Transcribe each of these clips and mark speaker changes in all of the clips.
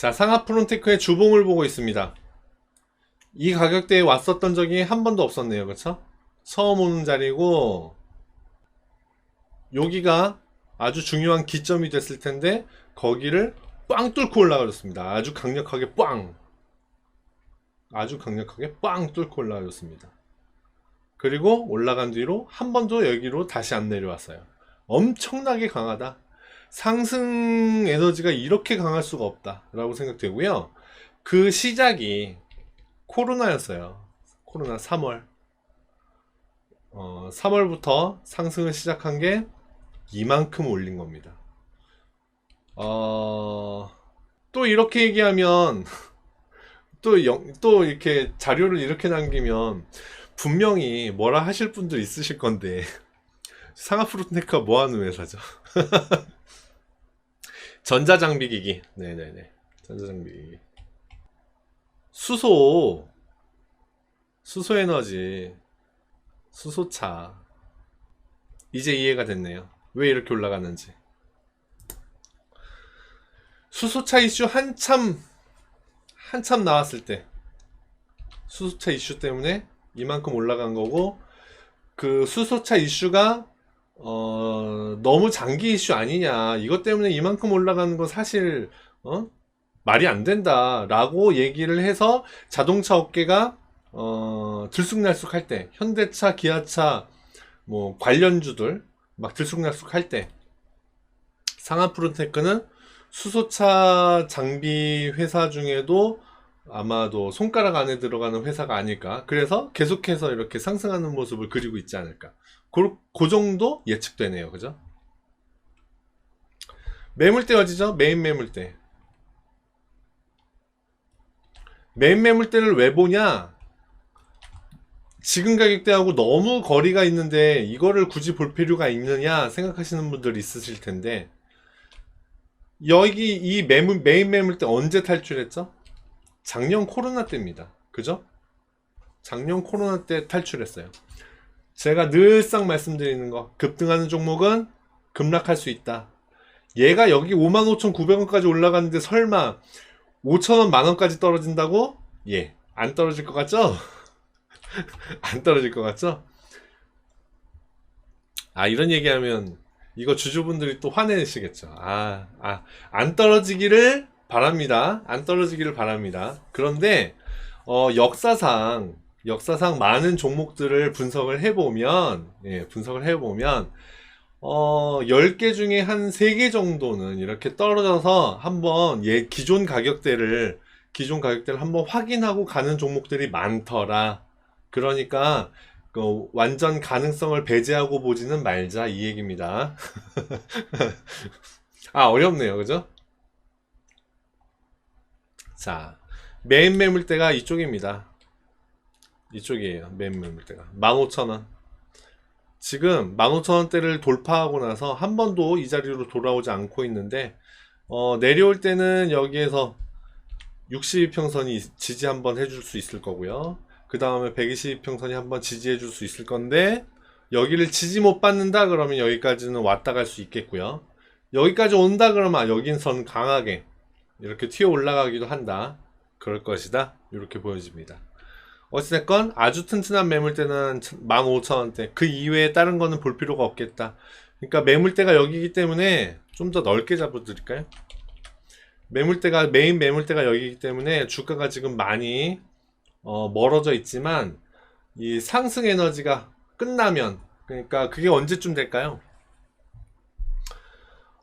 Speaker 1: 자, 상하 프론테크의 주봉을 보고 있습니다. 이 가격대에 왔었던 적이 한 번도 없었네요. 그쵸? 처음 오는 자리고, 여기가 아주 중요한 기점이 됐을 텐데, 거기를 빵 뚫고 올라가졌습니다. 아주 강력하게 빵! 아주 강력하게 빵 뚫고 올라가졌습니다. 그리고 올라간 뒤로 한 번도 여기로 다시 안 내려왔어요. 엄청나게 강하다. 상승 에너지가 이렇게 강할 수가 없다라고 생각되고요. 그 시작이 코로나였어요. 코로나 3월. 어, 3월부터 상승을 시작한 게 이만큼 올린 겁니다. 어, 또 이렇게 얘기하면 또, 영, 또 이렇게 자료를 이렇게 남기면 분명히 뭐라 하실 분들 있으실 건데 상하프로테크가 뭐 하는 회사죠? 전자장비기기. 네네네. 전자장비기기. 수소. 수소에너지. 수소차. 이제 이해가 됐네요. 왜 이렇게 올라가는지. 수소차 이슈 한참, 한참 나왔을 때. 수소차 이슈 때문에 이만큼 올라간 거고, 그 수소차 이슈가 어, 너무 장기 이슈 아니냐. 이것 때문에 이만큼 올라가는 건 사실, 어? 말이 안 된다 라고 얘기를 해서 자동차 업계가, 어, 들쑥날쑥 할 때, 현대차, 기아차, 뭐, 관련주들, 막 들쑥날쑥 할 때, 상하프로테크는 수소차 장비 회사 중에도 아마도 손가락 안에 들어가는 회사가 아닐까. 그래서 계속해서 이렇게 상승하는 모습을 그리고 있지 않을까. 그, 그 정도 예측되네요. 그죠? 매물대 어디죠? 메인 매물대. 메인 매물대를 왜 보냐? 지금 가격대하고 너무 거리가 있는데 이거를 굳이 볼 필요가 있느냐 생각하시는 분들 있으실 텐데 여기 이 매물, 메인 매물대 언제 탈출했죠? 작년 코로나 때입니다. 그죠? 작년 코로나 때 탈출했어요. 제가 늘상 말씀드리는 거 급등하는 종목은 급락할 수 있다. 얘가 여기 55,900원까지 올라갔는데 설마 5,000원 만원까지 떨어진다고? 예. 안 떨어질 것 같죠? 안 떨어질 것 같죠? 아 이런 얘기하면 이거 주주분들이 또 화내시겠죠. 아, 아, 안 떨어지기를 바랍니다. 안 떨어지기를 바랍니다. 그런데 어, 역사상 역사상 많은 종목들을 분석을 해보면, 예, 분석을 해보면, 어, 10개 중에 한 3개 정도는 이렇게 떨어져서 한번 예, 기존 가격대를, 기존 가격대를 한번 확인하고 가는 종목들이 많더라. 그러니까, 그 완전 가능성을 배제하고 보지는 말자, 이 얘기입니다. 아, 어렵네요. 그죠? 자, 메인 매물대가 이쪽입니다. 이쪽이에요. 맨 매물대가. 15,000원. 지금 15,000원대를 돌파하고 나서 한 번도 이 자리로 돌아오지 않고 있는데, 어, 내려올 때는 여기에서 62평선이 지지 한번 해줄 수 있을 거고요. 그 다음에 120평선이 한번 지지해 줄 수 있을 건데, 여기를 지지 못 받는다 그러면 여기까지는 왔다 갈 수 있겠고요. 여기까지 온다 그러면 여긴 선 강하게 이렇게 튀어 올라가기도 한다. 그럴 것이다. 이렇게 보여집니다. 어찌됐건 아주 튼튼한 매물대는 15,000원대. 그 이외에 다른 거는 볼 필요가 없겠다. 그러니까 매물대가 여기기 때문에 좀 더 넓게 잡아드릴까요? 매물대가 메인 매물대가 여기기 때문에 주가가 지금 많이 어, 멀어져 있지만 이 상승 에너지가 끝나면 그러니까 그게 언제쯤 될까요?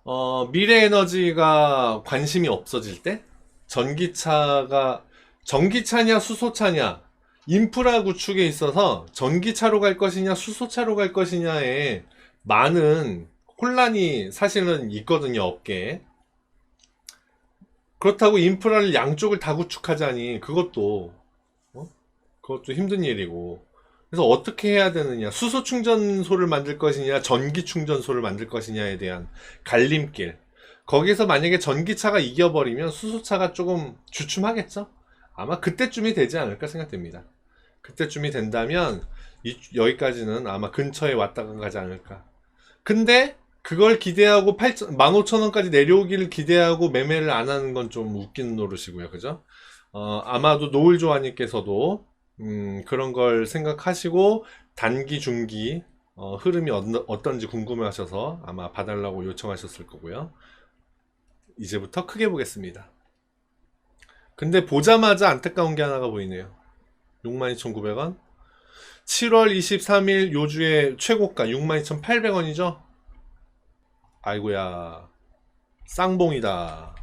Speaker 1: 어, 미래 에너지가 관심이 없어질 때 전기차가 전기차냐 수소차냐 인프라 구축에 있어서 전기차로 갈 것이냐 수소차로 갈 것이냐에 많은 혼란이 사실은 있거든요 업계에. 그렇다고 인프라를 양쪽을 다 구축하자니 그것도 어? 그것도 힘든 일이고. 그래서 어떻게 해야 되느냐? 수소 충전소를 만들 것이냐 전기 충전소를 만들 것이냐에 대한 갈림길. 거기서 만약에 전기차가 이겨버리면 수소차가 조금 주춤하겠죠? 아마 그때쯤이 되지 않을까 생각됩니다 그때쯤이 된다면 이, 여기까지는 아마 근처에 왔다가 가지 않을까. 근데 그걸 기대하고 8 15,000원까지 내려오기를 기대하고 매매를 안 하는 건 좀 웃기는 노릇이고요. 그죠? 어, 아마도 노을 조아님께서도 음, 그런 걸 생각하시고 단기, 중기 어, 흐름이 어떤- 어떤지 궁금해하셔서 아마 봐달라고 요청하셨을 거고요. 이제부터 크게 보겠습니다. 근데 보자마자 안타까운 게 하나가 보이네요. 62,900원. 7월 23일 요주의 최고가 62,800원이죠? 아이고야. 쌍봉이다.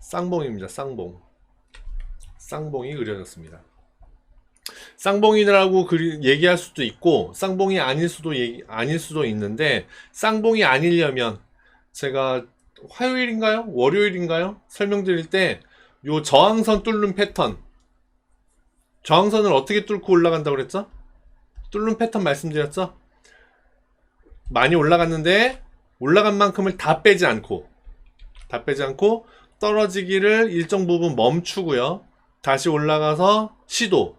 Speaker 1: 쌍봉입니다. 쌍봉. 쌍봉이 그려졌습니다. 쌍봉이라고 그리- 얘기할 수도 있고 쌍봉이 아닐 수도 얘기- 아닐 수도 있는데 쌍봉이 아니려면 제가 화요일인가요? 월요일인가요? 설명드릴 때 요 저항선 뚫는 패턴 저항선을 어떻게 뚫고 올라간다고 그랬죠? 뚫는 패턴 말씀드렸죠? 많이 올라갔는데 올라간 만큼을 다 빼지 않고 다 빼지 않고 떨어지기를 일정 부분 멈추고요. 다시 올라가서 시도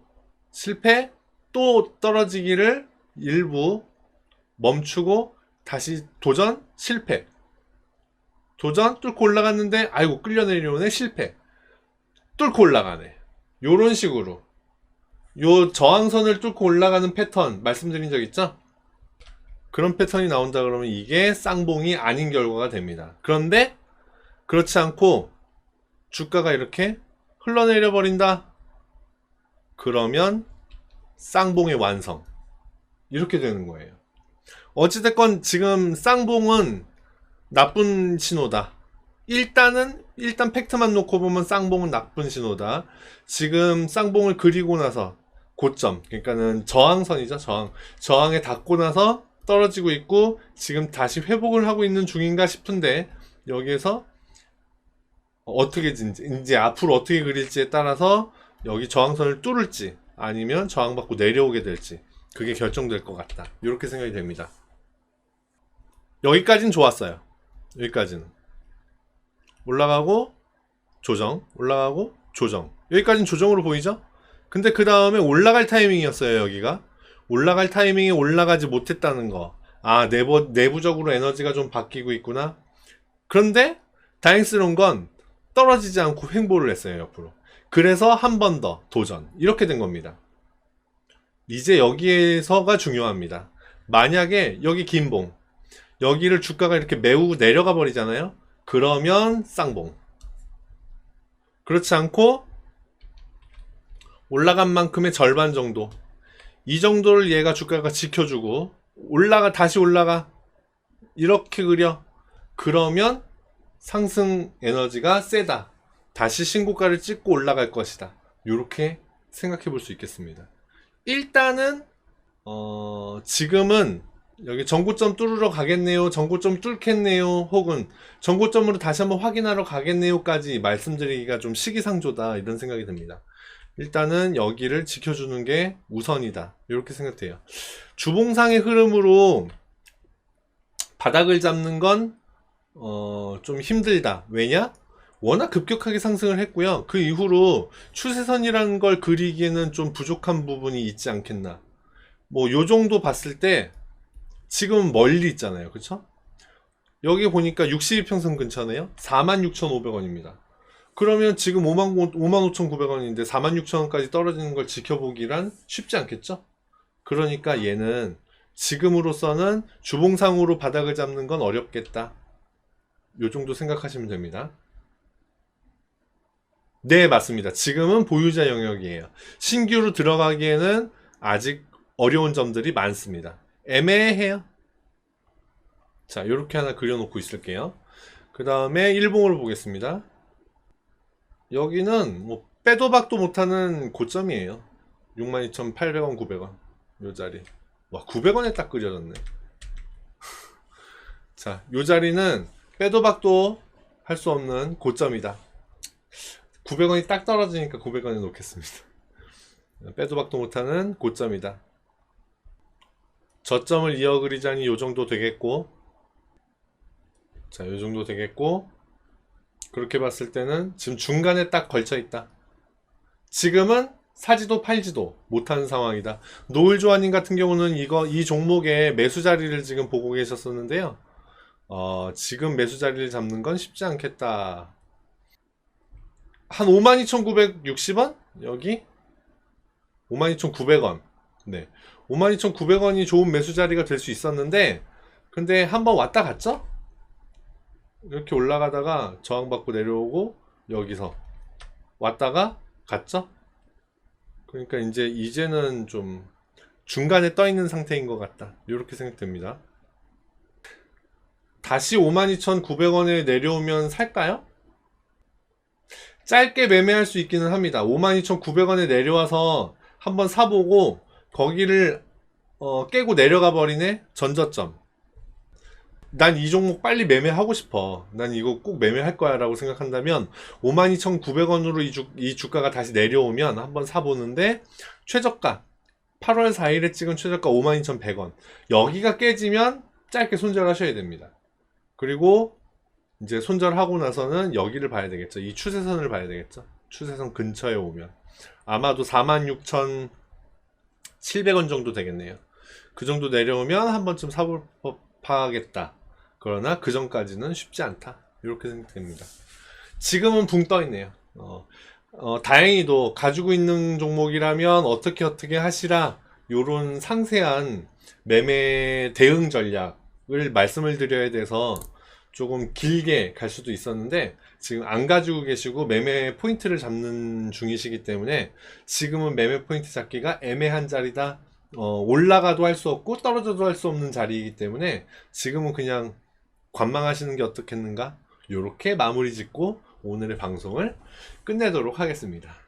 Speaker 1: 실패 또 떨어지기를 일부 멈추고 다시 도전 실패 도전 뚫고 올라갔는데 아이고 끌려 내려오네 실패 뚫고 올라가네 요런 식으로 요 저항선을 뚫고 올라가는 패턴 말씀드린 적 있죠? 그런 패턴이 나온다 그러면 이게 쌍봉이 아닌 결과가 됩니다. 그런데 그렇지 않고 주가가 이렇게 흘러내려 버린다. 그러면 쌍봉의 완성. 이렇게 되는 거예요. 어찌됐건 지금 쌍봉은 나쁜 신호다. 일단은 일단 팩트만 놓고 보면 쌍봉은 나쁜 신호다. 지금 쌍봉을 그리고 나서 고점, 그러니까는 저항선이죠, 저항. 저항에 닿고 나서 떨어지고 있고 지금 다시 회복을 하고 있는 중인가 싶은데 여기에서 어떻게 이제, 앞으로 어떻게 그릴지에 따라서 여기 저항선을 뚫을지 아니면 저항받고 내려오게 될지 그게 결정될 것 같다. 이렇게 생각이 됩니다. 여기까지는 좋았어요. 여기까지는 올라가고 조정, 올라가고 조정. 여기까지는 조정으로 보이죠? 근데 그 다음에 올라갈 타이밍이었어요, 여기가. 올라갈 타이밍에 올라가지 못했다는 거. 아, 내부, 내부적으로 에너지가 좀 바뀌고 있구나. 그런데 다행스러운 건 떨어지지 않고 횡보를 했어요, 옆으로. 그래서 한 번 더 도전. 이렇게 된 겁니다. 이제 여기에서가 중요합니다. 만약에 여기 긴 봉, 여기를 주가가 이렇게 매우 내려가 버리잖아요? 그러면 쌍봉. 그렇지 않고 올라간 만큼의 절반 정도. 이 정도를 얘가 주가가 지켜주고 올라가 다시 올라가. 이렇게 그려. 그러면 상승 에너지가 세다. 다시 신고가를 찍고 올라갈 것이다. 이렇게 생각해 볼 수 있겠습니다. 일단은 어 지금은 여기 전고점 뚫으러 가겠네요. 전고점 뚫겠네요. 혹은 전고점으로 다시 한번 확인하러 가겠네요까지 말씀드리기가 좀 시기상조다. 이런 생각이 듭니다 일단은 여기를 지켜주는 게 우선이다. 이렇게 생각돼요. 주봉상의 흐름으로 바닥을 잡는 건, 어, 좀 힘들다. 왜냐? 워낙 급격하게 상승을 했고요. 그 이후로 추세선이라는 걸 그리기에는 좀 부족한 부분이 있지 않겠나. 뭐, 요 정도 봤을 때, 지금 멀리 있잖아요. 그쵸? 여기 보니까 62평선 근처네요. 46,500원입니다. 그러면 지금 5만, 5,5,900원인데 46,000원까지 떨어지는 걸 지켜보기란 쉽지 않겠죠? 그러니까 얘는 지금으로서는 주봉상으로 바닥을 잡는 건 어렵겠다. 요 정도 생각하시면 됩니다. 네, 맞습니다. 지금은 보유자 영역이에요. 신규로 들어가기에는 아직 어려운 점들이 많습니다. 애매해요. 자, 이렇게 하나 그려놓고 있을게요. 그 다음에 일봉으로 보겠습니다. 여기는 뭐 빼도 박도 못하는 고점이에요. 62,800원, 900원. 요 자리. 와, 900원에 딱 그려졌네. 자, 요 자리는 빼도 박도 할 수 없는 고점이다. 900원이 딱 떨어지니까 900원에 놓겠습니다. 빼도 박도 못하는 고점이다. 저점을 이어 그리자니 요 정도 되겠고, 자, 요 정도 되겠고, 그렇게 봤을 때는 지금 중간에 딱 걸쳐 있다. 지금은 사지도 팔지도 못하는 상황이다. 노을조아님 같은 경우는 이거 이 종목의 매수 자리를 지금 보고 계셨었는데요. 어, 지금 매수 자리를 잡는 건 쉽지 않겠다. 한 52,960원? 여기? 52,900원. 네. 52,900원이 좋은 매수 자리가 될 수 있었는데, 근데 한번 왔다 갔죠? 이렇게 올라가다가 저항받고 내려오고, 여기서 왔다가 갔죠? 그러니까 이제, 이제는 좀 중간에 떠 있는 상태인 것 같다. 이렇게 생각됩니다. 다시 52,900원에 내려오면 살까요? 짧게 매매할 수 있기는 합니다. 52,900원에 내려와서 한번 사보고 거기를 어, 깨고 내려가 버리네 전저점. 난 이 종목 빨리 매매하고 싶어. 난 이거 꼭 매매할 거야 라고 생각한다면 52,900원으로 이, 주, 이 주가가 다시 내려오면 한번 사보는데 최저가 8월 4일에 찍은 최저가 52,100원. 여기가 깨지면 짧게 손절하셔야 됩니다. 그리고 이제 손절하고 나서는 여기를 봐야 되겠죠. 이 추세선을 봐야 되겠죠. 추세선 근처에 오면 아마도 46,700원 정도 되겠네요. 그 정도 내려오면 한 번쯤 사볼 법하겠다. 그러나 그 전까지는 쉽지 않다. 이렇게 생각됩니다. 지금은 붕 떠 있네요. 어, 어, 다행히도 가지고 있는 종목이라면 어떻게 어떻게 하시라 요런 상세한 매매 대응 전략을 말씀을 드려야 돼서 조금 길게 갈 수도 있었는데 지금 안 가지고 계시고 매매 포인트를 잡는 중이시기 때문에 지금은 매매 포인트 잡기가 애매한 자리다. 어, 올라가도 할 수 없고 떨어져도 할 수 없는 자리이기 때문에 지금은 그냥 관망하시는 게 어떻겠는가? 요렇게 마무리 짓고 오늘의 방송을 끝내도록 하겠습니다.